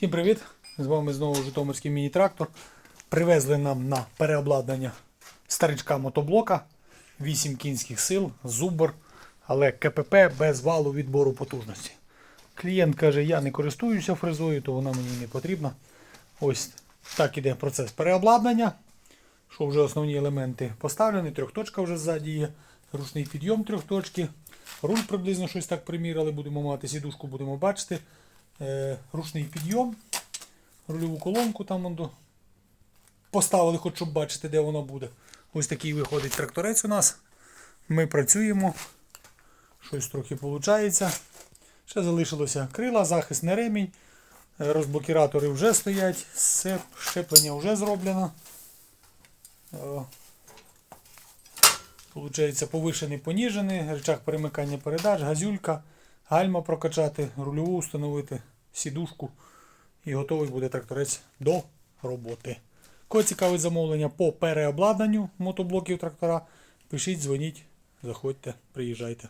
Всім привіт! З вами знову Житомирський міні-трактор. Привезли нам на переобладнання старичка мотоблока 8 кінських сил, зубр, але КПП без валу відбору потужності. Клієнт каже, я не користуюся фрезою, то вона мені не потрібна. Ось так іде процес переобладнання. Що вже основні елементи поставлені, трьохточка вже ззаді є, ручний підйом трьохточки, руль приблизно щось так приміряли, будемо мати, сідушку будемо бачити. Е, ручний підйом, рульову колонку там вон до- поставили, хоч щоб бачити, де воно буде. Ось такий виходить тракторець у нас. Ми працюємо. Щось трохи виходить. Ще залишилося крила, захисний ремінь. Е, Розблокіратори вже стоять, все, щеплення вже зроблено. Е, Получається повишений, поніжений, рычаг перемикання передач, газюлька, гальма прокачати, рульову встановити, сідушку і готовий буде тракторець до роботи. Кого цікавить замовлення по переобладнанню мотоблоків трактора, пишіть, дзвоніть, заходьте, приїжджайте.